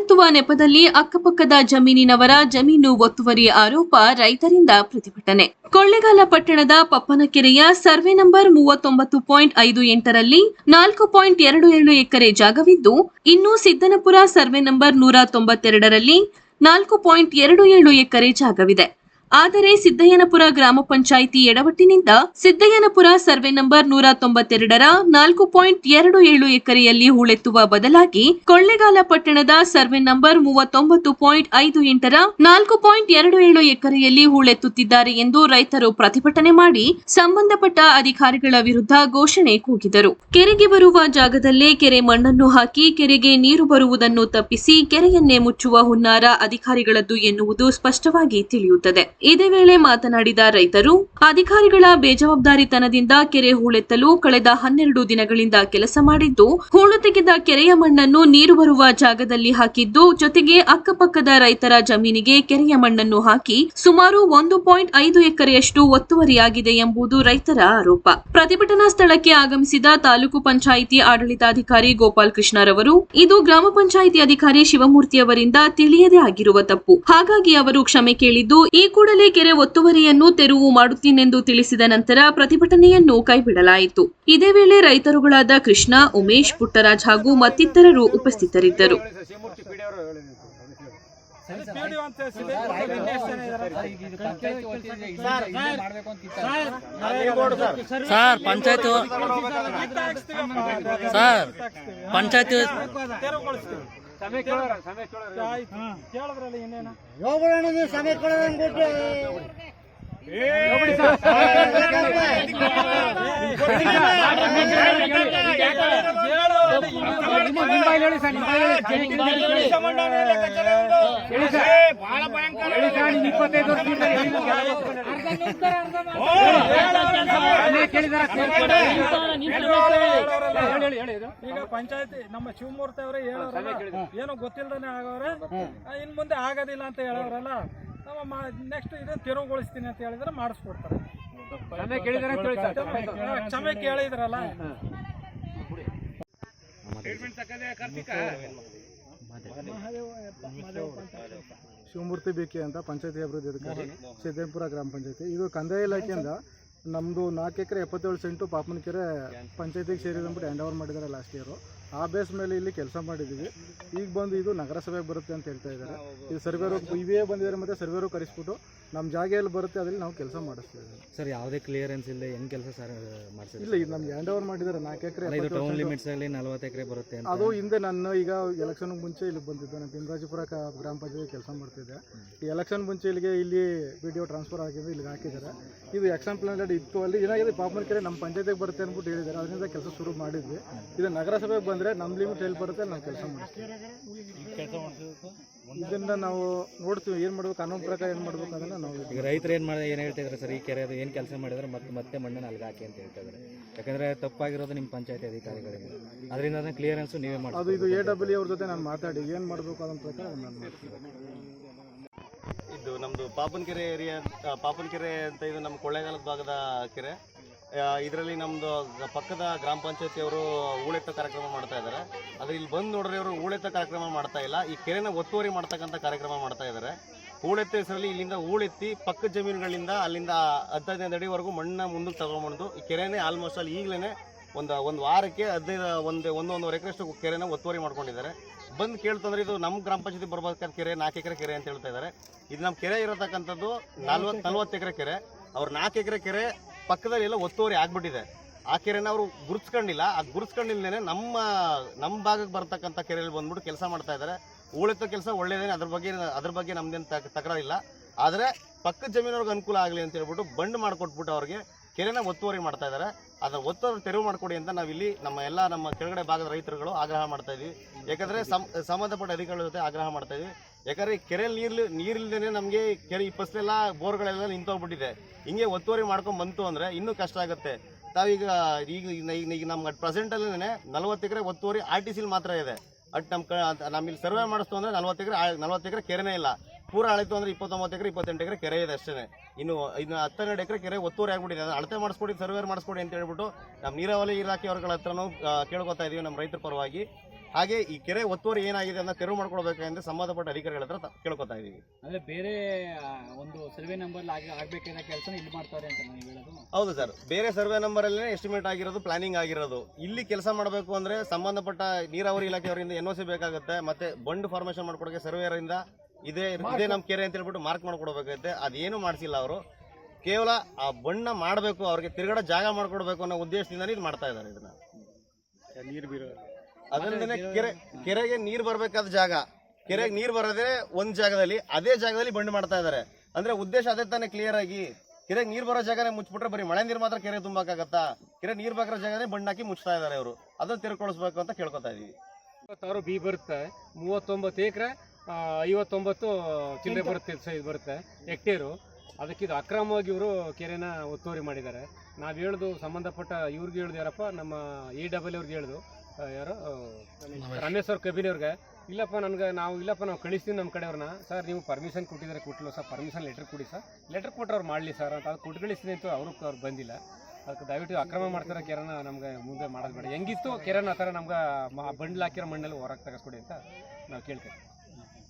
ಹೂಳೆತ್ತುವ ನೆಪದಲ್ಲಿ ಅಕ್ಕಪಕ್ಕದ ಜಮೀನಿನವರ ಜಮೀನು ಒತ್ತುವರಿ ಆರೋಪ ರೈತರಿಂದ ಪ್ರತಿಭಟನೆ. ಕೊಳ್ಳೆಗಾಲ ಪಟ್ಟಣದ ಪಪ್ಪನಕೆರೆಯ ಸರ್ವೆ ನಂಬರ್ ಮೂವತ್ತೊಂಬತ್ತು ಪಾಯಿಂಟ್ ಐದು ಎಂಟರಲ್ಲಿ ನಾಲ್ಕು ಪಾಯಿಂಟ್ ಎರಡು ಎರಡು ಎಕರೆ ಜಾಗವಿದ್ದು, ಇನ್ನು ಸಿದ್ದನಪುರ ಸರ್ವೆ ನಂಬರ್ ನೂರ ತೊಂಬತ್ತೆರಡರಲ್ಲಿ ನಾಲ್ಕು ಪಾಯಿಂಟ್ ಎರಡು ಏಳು ಎಕರೆ ಜಾಗವಿದೆ. ಆದರೆ ಸಿದ್ದಯ್ಯನಪುರ ಗ್ರಾಮ ಪಂಚಾಯಿತಿ ಎಡವಟ್ಟಿನಿಂದ ಸಿದ್ದಯ್ಯನಪುರ ಸರ್ವೆ ನಂಬರ್ ನೂರ ತೊಂಬತ್ತೆರಡರ ನಾಲ್ಕು ಪಾಯಿಂಟ್ ಎರಡು ಏಳು ಎಕರೆಯಲ್ಲಿ ಹೂಳೆತ್ತುವ ಬದಲಾಗಿ ಕೊಳ್ಳೆಗಾಲ ಪಟ್ಟಣದ ಸರ್ವೆ ನಂಬರ್ ಮೂವತ್ತೊಂಬತ್ತು ಪಾಯಿಂಟ್ ಐದು ಎಂಟರ ನಾಲ್ಕು ಪಾಯಿಂಟ್ ಎರಡು ಏಳು ಎಕರೆಯಲ್ಲಿ ಹೂಳೆತ್ತುತ್ತಿದ್ದಾರೆ ಎಂದು ರೈತರು ಪ್ರತಿಭಟನೆ ಮಾಡಿ ಸಂಬಂಧಪಟ್ಟ ಅಧಿಕಾರಿಗಳ ವಿರುದ್ಧ ಘೋಷಣೆ ಕೂಗಿದರು. ಕೆರೆಗೆ ಬರುವ ಜಾಗದಲ್ಲೇ ಕೆರೆ ಮಣ್ಣನ್ನು ಹಾಕಿ ಕೆರೆಗೆ ನೀರು ಬರುವುದನ್ನು ತಪ್ಪಿಸಿ ಕೆರೆಯನ್ನೇ ಮುಚ್ಚುವ ಹುನ್ನಾರ ಅಧಿಕಾರಿಗಳದ್ದು ಎನ್ನುವುದು ಸ್ಪಷ್ಟವಾಗಿ ತಿಳಿಯುತ್ತದೆ. ಇದೇ ವೇಳೆ ಮಾತನಾಡಿದ ರೈತರು, ಅಧಿಕಾರಿಗಳ ಬೇಜವಾಬ್ದಾರಿತನದಿಂದ ಕೆರೆ ಹೂಳೆತ್ತಲು ಕಳೆದ ಹನ್ನೆರಡು ದಿನಗಳಿಂದ ಕೆಲಸ ಮಾಡಿದ್ದು, ಹೂಳು ತೆಗೆದ ಕೆರೆಯ ಮಣ್ಣನ್ನು ನೀರು ಬರುವ ಜಾಗದಲ್ಲಿ ಹಾಕಿದ್ದು, ಜೊತೆಗೆ ಅಕ್ಕಪಕ್ಕದ ರೈತರ ಜಮೀನಿಗೆ ಕೆರೆಯ ಮಣ್ಣನ್ನು ಹಾಕಿ ಸುಮಾರು ಒಂದು ಪಾಯಿಂಟ್ ಐದು ಎಕರೆಯಷ್ಟು ಒತ್ತುವರಿಯಾಗಿದೆ ಎಂಬುದು ರೈತರ ಆರೋಪ. ಪ್ರತಿಭಟನಾ ಸ್ಥಳಕ್ಕೆ ಆಗಮಿಸಿದ ತಾಲೂಕು ಪಂಚಾಯಿತಿ ಆಡಳಿತಾಧಿಕಾರಿ ಗೋಪಾಲ್ ಕೃಷ್ಣರವರು, ಇದು ಗ್ರಾಮ ಪಂಚಾಯಿತಿ ಅಧಿಕಾರಿ ಶಿವಮೂರ್ತಿಯವರಿಂದ ತಿಳಿಯದೇ ಆಗಿರುವ ತಪ್ಪು. ಹಾಗಾಗಿ ಅವರು ಕ್ಷಮೆ ಕೇಳಿದ್ದು, ಈ ಕೂಡಲೇ ಕೆರೆ ಒತ್ತುವರಿಯನ್ನು ತೆರವು ಮಾಡುತ್ತೀನೆಂದು ತಿಳಿಸಿದ ನಂತರ ಪ್ರತಿಭಟನೆಯನ್ನು ಕೈಬಿಡಲಾಯಿತು. ಇದೇ ವೇಳೆ ರೈತರುಗಳಾದ ಕೃಷ್ಣ, ಉಮೇಶ್, ಪುಟ್ಟರಾಜ್ ಹಾಗೂ ಮತ್ತಿತರರು ಉಪಸ್ಥಿತರಿದ್ದರು. ಸರ್, ಪಂಚಾಯತ್ ಸರ್, ಪಂಚಾಯತ್ ಕೇಳಿದ್ರಲ್ಲ ಇನ್ನೇನ ನೀವು ಸಮಯ ಕೊಡೋಣ ಅಂದ್ಬಿಟ್ಟು ಈಗ ಪಂಚಾಯತಿ ನಮ್ಮ ಶಿವಮೂರ್ತಿ ಅವರೇ ಹೇಳೋರಲ್ಲ ಏನೋ ಗೊತ್ತಿಲ್ಲದಾನೆ ಆಗವ್ರೆ ಇನ್ ಮುಂದೆ ಆಗೋದಿಲ್ಲ ಅಂತ ಹೇಳೋರಲ್ಲ ನಮ್ಮ ನೆಕ್ಸ್ಟ್ ಇದನ್ನ ತೆರವುಗೊಳಿಸ್ತೀನಿ ಅಂತ ಹೇಳಿದ್ರೆ ಮಾಡಿಸ್ಕೊಡ್ತಾರೆ. ಕ್ಷಮೆ- ಕ್ಷಮೆ ಕೇಳಿದ್ರಲ್ಲ. ಶಿವಮೂರ್ತಿ ಬೇಕಿ ಅಂತ ಪಂಚಾಯತಿ ಅಭಿವೃದ್ಧಿ ಅಧಿಕಾರಿ ಸಿದ್ದೇಪುರ ಗ್ರಾಮ ಪಂಚಾಯತಿ. ಇದು ಕಂದಾಯ ಇಲಾಖೆಯಿಂದ ನಮ್ಮದು ನಾಲ್ಕು ಎಕರೆ, ಎಪ್ಪತ್ತೇಳು ಸೆಂಟು ಪಾಪನಕೆರೆ ಪಂಚಾಯತಿಗೆ ಸೇರಿದಂಬಿಟ್ಟು ಹ್ಯಾಂಡ್ ಓವರ್ ಮಾಡಿದ್ದಾರೆ ಲಾಸ್ಟ್ ಇಯರು ಆ ಬೇಸ್ ಮೇಲೆ ಇಲ್ಲಿ ಕೆಲಸ ಮಾಡಿದ್ದೀವಿ. ಈಗ ಬಂದು ಇದು ನಗರಸಭೆಗೆ ಬರುತ್ತೆ ಅಂತ ಹೇಳ್ತಾ ಇದ್ದಾರೆ. ಇದು ಸರ್ವೇರು ಇವೇ ಬಂದಿದ್ದಾರೆ ಮತ್ತು ಸರ್ವೇರು ಕರೆಸ್ಬಿಟ್ಟು ನಮ್ಮ ಜಾಗ ಎಲ್ಲಿ ಬರುತ್ತೆ ಅದ್ರಲ್ಲಿ ನಾವು ಕೆಲಸ ಮಾಡಿಸ್ತೀವಿ. ಸರ್ ಯಾವುದೇ ಕ್ಲಿಯರೆನ್ಸ್ ಇಲ್ಲ ಏನು ಕೆಲಸ ಸರ್ ಮಾಡಿಸಿದ್ರೆ ಇಲ್ಲ ಇದು ನಮ್ಗೆ ಹ್ಯಾಂಡ್ ಓವರ್ ಮಾಡಿದ್ದಾರೆ ನಾಲ್ಕು ಎಕರೆ ಇದು ಟೌನ್ ಲಿಮಿಟ್ಸ್ ಅಲ್ಲಿ ನಲವತ್ತು ಎಕರೆ ಬರುತ್ತೆ ಅಂತ. ಅದು ಹಿಂದೆ ನಾನು ಈಗ ಎಲೆಕ್ಷನ್ ಮುಂಚೆ ಇಲ್ಲಿ ಬಂದಿದ್ದೆ ನಾನು ಭೀಮರಾಜಪುರ ಕ- ಗ್ರಾಮ ಪಂಚಾಯತ್ ಕೆಲಸ ಮಾಡ್ತಿದ್ದೆ. ಈ ಎಲೆಕ್ಷನ್ ಮುಂಚೆ ಇಲ್ಲಿಗೆ ಇಲ್ಲಿ ಬಿ ಡಿ ಒ ಟ್ರಾನ್ಸ್ಫರ್ ಆಗಿದ್ದು ಇಲ್ಲಿಗೆ ಹಾಕಿದ್ದಾರೆ. ಇದು ಎಕ್ಸಾಮ್ ಪ್ಲಾನ್ ಇತ್ತು ಅಲ್ಲಿ ಏನಾಗಿದೆ ಪಾಪನ ಕೆರೆ ನಮ್ಮ ಪಂಚಾಯತಿಗೆ ಬರುತ್ತೆ ಅಂದ್ಬಿಟ್ಟು ಹೇಳಿದ್ದಾರೆ. ಅದರಿಂದ ಕೆಲಸ ಶುರು ಮಾಡಿದ್ವಿ. ಇದು ನಗರಸಭೆಗೆ ಬಂದರೆ ನಮ್ಮ ಲಿಮಿಟ್ ಎಲ್ಲಿ ಬರುತ್ತೆ ನಾವು ಕೆಲಸ ಮಾಡ್ತೀವಿ. ಇದನ್ನ ನಾವು ನೋಡ್ತೀವಿ ಏನು ಮಾಡ್ಬೇಕು ಕಾನೂನು ಪ್ರಕಾರ ಏನು ಮಾಡ್ಬೇಕು ಅದನ್ನು ನಾವು ಈಗ ರೈತರು ಏನು ಮಾಡಿದ್ರೆ ಏನು ಹೇಳ್ತಿದ್ರೆ ಸರ್ ಈ ಕೆರೆ ಅದು ಏನು ಕೆಲಸ ಮಾಡಿದ್ರೆ ಮತ್ತೆ ಮತ್ತೆ ಮಣ್ಣನ್ನು ಅಲ್ಲಿಗೆ ಹಾಕಿ ಅಂತ ಹೇಳ್ತಿದ್ದಾರೆ ಯಾಕಂದ್ರೆ ತಪ್ಪಾಗಿರೋದು ನಿಮ್ಮ ಪಂಚಾಯತಿ ಅಧಿಕಾರಿಗಳಿಗೆ. ಅದರಿಂದ ಅದನ್ನ ಕ್ಲಿಯರೆನ್ಸ್ ನೀವೇ ಮಾಡಿ ಅದು ಇದು ಎ ಡಬ್ಲ್ಯೂ ಅವ್ರ ಜೊತೆ ನಾನು ಮಾತಾಡಿ ಏನು ಮಾಡಬೇಕು ಅದನ್ನ ಪ್ರಕಾರ ನಾನು ಮಾಡ್ತೀನಿ. ಇದು ನಮ್ಮದು ಪಾಪನಕೆರೆ ಏರಿಯಾ ಪಾಪನ್ಕೆರೆ ಪಾಪನಕೆರೆ ಅಂತ ಇದು ನಮ್ಮ ಕೊಳ್ಳೇಗಾಲದ ಭಾಗದ ಕೆರೆ. ಇದರಲ್ಲಿ ನಮ್ಮದು ಪಕ್ಕದ ಗ್ರಾಮ ಪಂಚಾಯತಿಯವರು ಹೂಳೆತ್ತ ಕಾರ್ಯಕ್ರಮ ಮಾಡ್ತಾ ಇದ್ದಾರೆ. ಆದರೆ ಇಲ್ಲಿ ಬಂದು ನೋಡ್ರೆ ಅವರು ಹೂಳೆತ್ತ ಕಾರ್ಯಕ್ರಮ ಮಾಡ್ತಾ ಇಲ್ಲ. ಈ ಕೆರೆನ ಒತ್ತುವರಿ ಮಾಡ್ತಕ್ಕಂಥ ಕಾರ್ಯಕ್ರಮ ಮಾಡ್ತಾ ಇದ್ದಾರೆ. ಹೂಳೆತ್ತ ಹೆಸರಲ್ಲಿ ಇಲ್ಲಿಂದ ಹೂಳೆತ್ತಿ ಪಕ್ಕ ಜಮೀನುಗಳಿಂದ ಅಲ್ಲಿಂದ ಹದಿನೈದು ಅಡಿವರೆಗೂ ಮಣ್ಣ ಮುಂದಕ್ಕೆ ತಗೊಂಡ್ಬಂದು ಈ ಕೆರೆನೇ ಆಲ್ಮೋಸ್ಟ್ ಅಲ್ಲಿ ಈಗಲೇ ಒಂದು ಒಂದು ವಾರಕ್ಕೆ ಹದಿನೈದು, ಒಂದು, ಒಂದೊಂದುವರೆ ಎಕರೆ ಎಕರೆಷ್ಟು ಕೆರೆನ ಒತ್ತುವರಿ ಮಾಡ್ಕೊಂಡಿದ್ದಾರೆ. ಬಂದು ಕೇಳ್ತಂದ್ರೆ ಇದು ನಮ್ಮ ಗ್ರಾಮ ಪಂಚಾಯತಿ ಬರ್ಬೇಕಾದ ಕೆರೆ, ನಾಲ್ಕು ಎಕರೆ ಕೆರೆ ಅಂತ ಹೇಳ್ತಾ ಇದ್ದಾರೆ. ಇದು ನಮ್ಮ ಕೆರೆ ಇರತಕ್ಕಂಥದ್ದು ನಲ್ವತ್ತು ನಲ್ವತ್ತು ಎಕರೆ ಕೆರೆ. ಅವ್ರು ನಾಲ್ಕು ಎಕರೆ ಕೆರೆ ಪಕ್ಕದಲ್ಲಿ ಎಲ್ಲ ಒತ್ತುವರಿ ಆಗ್ಬಿಟ್ಟಿದೆ. ಆ ಕೆರೆನ ಅವರು ಗುರುತಿಸ್ಕೊಂಡಿಲ್ಲ. ಆ ಗುರುತಿಸ್ಕೊಂಡಿಲ್ದೇನೆ ನಮ್ಮ ನಮ್ಮ ಭಾಗಕ್ಕೆ ಬರ್ತಕ್ಕಂಥ ಕೆರೆಯಲ್ಲಿ ಬಂದ್ಬಿಟ್ಟು ಕೆಲಸ ಮಾಡ್ತಾ ಇದ್ದಾರೆ. ಉಳಿತ ಕೆಲಸ ಒಳ್ಳೇದೇನೆ. ಅದ್ರ ಬಗ್ಗೆ ಅದ್ರ ಬಗ್ಗೆ ನಮ್ದೇನು ತಕ- ತಕರಾರಿಲ್ಲ. ಆದರೆ ಪಕ್ಕದ ಜಮೀನವ್ರಿಗೆ ಅನುಕೂಲ ಆಗಲಿ ಅಂತ ಹೇಳ್ಬಿಟ್ಟು ಬಂಡ್ ಮಾಡಿಕೊಟ್ಬಿಟ್ಟು ಅವ್ರಿಗೆ ಕೆರೆನ ಒತ್ತುವರಿ ಮಾಡ್ತಾ ಇದ್ದಾರೆ. ಅದನ್ನ ಒತ್ತುವರಿ ತೆರವು ಮಾಡಿಕೊಡಿ ಅಂತ ನಾವಿಲ್ಲಿ ನಮ್ಮ ಎಲ್ಲ ನಮ್ಮ ಕೆಳಗಡೆ ಭಾಗದ ರೈತರುಗಳು ಆಗ್ರಹ ಮಾಡ್ತಾ ಇದ್ದೀವಿ ಯಾಕಂದರೆ ಸಂಬಂಧಪಟ್ಟ ಅಧಿಕಾರಿಗಳ ಜೊತೆ ಆಗ್ರಹ ಮಾಡ್ತಾ ಇದೀವಿ. ಯಾಕಂದ್ರೆ ಕೆರೆ ಕೆರೆಯಲ್ಲಿ ನೀರ್ಲಿ, ನೀರಿಲ್ದೇನೆ ನಮಗೆ ಕೆರೆ, ಈ ಬೋರ್ಗಳೆಲ್ಲ ನಿಂತೋಗ್ಬಿಟ್ಟಿದೆ. ಹಿಂಗೆ ಒತ್ತುವರಿ ಮಾಡ್ಕೊಂಡು ಬಂತು ಅಂದ್ರೆ ಇನ್ನೂ ಕಷ್ಟ ಆಗುತ್ತೆ. ತಾವೀಗ ಈಗ ಈಗ ನಮ್ಗೆ ನಮ್ಮ ಪ್ರೆಸೆಂಟ್ ಅಲ್ಲಿ ನಲ್ವತ್ತು ಎಕರೆ ಒತ್ತುವರಿ ಆರ್ ಟಿ ಸಿಲ್ ಮಾತ್ರ ಇದೆ. ಅಟ್ ನಮ್ಮ ಕ ನಮ್ಮಿಲ್ಲಿ ಸರ್ವೆ ಮಾಡಿಸ್ತು ಅಂದ್ರೆ ನಲ್ವತ್ತು ಎಕರೆ ನಲ್ವತ್ತು ಎಕರೆ ಕೆರೆನೇ ಇಲ್ಲ. ಪೂರ ಅಳಿತು ಅಂದ್ರೆ ಇಪ್ಪತ್ತೊಂಬತ್ತು ಎಕರೆ, ಇಪ್ಪತ್ತೆಂಟು ಎಕರೆ ಕೆರೆ ಇದೆ ಅಷ್ಟೇ ಇನ್ನು ಇನ್ನು ಹತ್ತೆರಡು ಎಕರೆ ಕೆರೆ ಒತ್ತುವರಿ ಆಗ್ಬಿಟ್ಟಿದೆ. ಅದನ್ನ ಅಳತೆ ಮಾಡಿಸ್ಕೊಡಿ ಸರ್ವೇರ್ ಮಾಡಿಸ್ಕೊಡಿ ಅಂತ ಹೇಳ್ಬಿಟ್ಟು ನಮ್ಮ ನೀರಾವರಿ ಇಲಾಖೆಯವ್ರಗಳ ಹತ್ರನೂ ಕೇಳ್ಕೊತಾ ಇದೀವಿ ನಮ್ಮ ರೈತರ ಪರವಾಗಿ. ಹಾಗೆ ಈ ಕೆರೆ ಒತ್ತುವರಿ ಏನಾಗಿದೆ ಅಂತ ತೆರವು ಮಾಡ್ಕೊಡ್ಬೇಕು ಎಂದು ಸಂಬಂಧಪಟ್ಟ ಅಧಿಕಾರಿಗಳ ಹತ್ರ ತ- ಕೇಳ್ಕೊತಾ ಇದೀವಿ. ಅಂದ್ರೆ ಬೇರೆ ಆ, ಒಂದು ಸರ್ವೆ ನಂಬರ್ ಆಗ್ಬೇಕಿರೋ ಕೆಲಸ ಇಲ್ಲಿ ಮಾಡ್ತಾರೆ ಅಂತ ನೀವು ಹೇಳೋದು. ಹೌದು ಸರ್. ಬೇರೆ ಸರ್ವೆ ನಂಬರ್ ಅಲ್ಲೇ ಎಸ್ಟಿಮೇಟ್ ಆಗಿರೋದು ಪ್ಲಾನಿಂಗ್ ಆಗಿರೋದು. ಇಲ್ಲಿ ಕೆಲಸ ಮಾಡಬೇಕು ಅಂದ್ರೆ ಸಂಬಂಧಪಟ್ಟ ನೀರಾವರಿ ಇಲಾಖೆಯವರಿಂದ ಎನ್ ಒ ಸಿ ಬೇಕಾಗುತ್ತೆ ಮತ್ತೆ ಬಂಡ್ ಫಾರ್ಮೇಶನ್ ಮಾಡ್ಕೊಡಕ್ಕೆ ಸರ್ವೇಯರ್ ಇಂದ ಇದೇ ಇದೇ ನಮ್ಮ ಕೆರೆ ಅಂತ ಹೇಳ್ಬಿಟ್ಟು ಮಾರ್ಕ್ ಮಾಡ್ಕೊಡ್ಬೇಕಾಗುತ್ತೆ. ಅದೇನು ಮಾಡಿಸಿಲ್ಲ ಅವರು. ಕೇವಲ ಆ ಬಣ್ಣ ಮಾಡಬೇಕು ಅವ್ರಿಗೆ ತಿರುಗಡೆ ಜಾಗ ಮಾಡ್ಕೊಡ್ಬೇಕು ಅನ್ನೋ ಉದ್ದೇಶದಿಂದ ಇದು ಮಾಡ್ತಾ ಇದ್ದಾರೆ ಇದನ್ನ. ಅದಲ್ಲದೆ ಕೆರೆ ಕೆರೆಗೆ ನೀರು ಬರಬೇಕಾದ ಜಾಗ ಕೆರೆಗೆ ನೀರು ಬರೋದೇ ಒಂದ್ ಜಾಗದಲ್ಲಿ ಅದೇ ಜಾಗದಲ್ಲಿ ಬಂಡ್ ಮಾಡ್ತಾ ಇದ್ದಾರೆ ಅಂದ್ರೆ ಉದ್ದೇಶ ಅದೇ ತಾನೇ ಕ್ಲಿಯರ್ ಆಗಿ ಕೆರೆಗೆ ನೀರು ಬರೋ ಜಾಗನೇ ಮುಚ್ಚಿಬಿಟ್ರೆ ಬರೀ ಮಳೆ ನೀರು ಮಾತ್ರ ಕೆರೆ ತುಂಬಾಕಾಗತ್ತಾ? ಕೆರೆ ನೀರು ಬೇಕಾಗಿರೋ ಜಾಗನೇ ಬಣ್ಣ ಹಾಕಿ ಮುಚ್ತಾ ಇದ್ದಾರೆ ಅವರು ಅದನ್ನ ತಿರ್ಕೊಳಿಸ್ಬೇಕು ಅಂತ ಕೇಳ್ಕೊತಾ ಇದೀವಿ. ಬಿ ಬರುತ್ತೆ ಮೂವತ್ತೊಂಬತ್ತು ಎಕರೆ ಐವತ್ತೊಂಬತ್ತು ಚಿಲ್ಲೆ ಬರುತ್ತೆ ಸೈಜ್ ಬರುತ್ತೆ ಹೆಕ್ಟೇರು ಅದಕ್ಕೆ ಇದು ಅಕ್ರಮವಾಗಿ ಇವರು ಕೆರೆನ ಒತ್ತುವರಿ ಮಾಡಿದ್ದಾರೆ. ನಾವು ಹೇಳ್ದು ಸಂಬಂಧಪಟ್ಟ ಇವ್ರಿಗೆ ಹೇಳ್ದು ಯಾರಪ್ಪ ನಮ್ಮ ಎ ಡಬಲ್ ಅವ್ರಿಗೆ ಹೇಳ್ದು ಯಾರು? ರಮೇಶ್ವರ್ ರಮೇಶ್ ಅವ್ರ ಕಬಿನಿ ಅವ್ರಿಗೆ. ಇಲ್ಲಪ್ಪ ನನಗೆ ನಾವು ಇಲ್ಲಪ್ಪ ನಾವು ಕಳಿಸ್ತೀನಿ ನಮ್ಮ ಕಡೆಯವ್ರನ್ನ. ಸರ್ ನೀವು ಪರ್ಮಿಷನ್ ಕೊಟ್ಟಿದ್ದಾರೆ ಕೊಟ್ಟಿಲ್ಲ. ಸರ್ ಪರ್ಮಿಷನ್ ಲೆಟ್ರ್ ಕೊಡಿ ಸರ್. ಲೆಟರ್ ಕೊಟ್ಟರೆ ಅವ್ರು ಮಾಡಲಿ ಸರ್. ಅಂತ ಅದು ಕೊಟ್ಟು ಕಳಿಸ್ತೀನಿ ಅಂತ ಅವರು ಅವ್ರು ಬಂದಿಲ್ಲ. ಅದಕ್ಕೆ ದಯವಿಟ್ಟು ಅಕ್ರಮ ಮಾಡ್ತಾರೆ ಕೆರೆನ ನಮ್ಗೆ ಮುಂದೆ ಮಾಡೋದು ಬೇಡ. ಹೆಂಗಿತ್ತು ಕೆರೆನ ಆ ಥರ ನಮ್ಗೆ ಬಂಡ್ಲು ಹಾಕಿರೋ ಮಣ್ಣಲ್ಲಿ ಹೊರಗೆ ತಗಸ್ಕೊಡಿ ಅಂತ ನಾವು ಕೇಳ್ತೀವಿ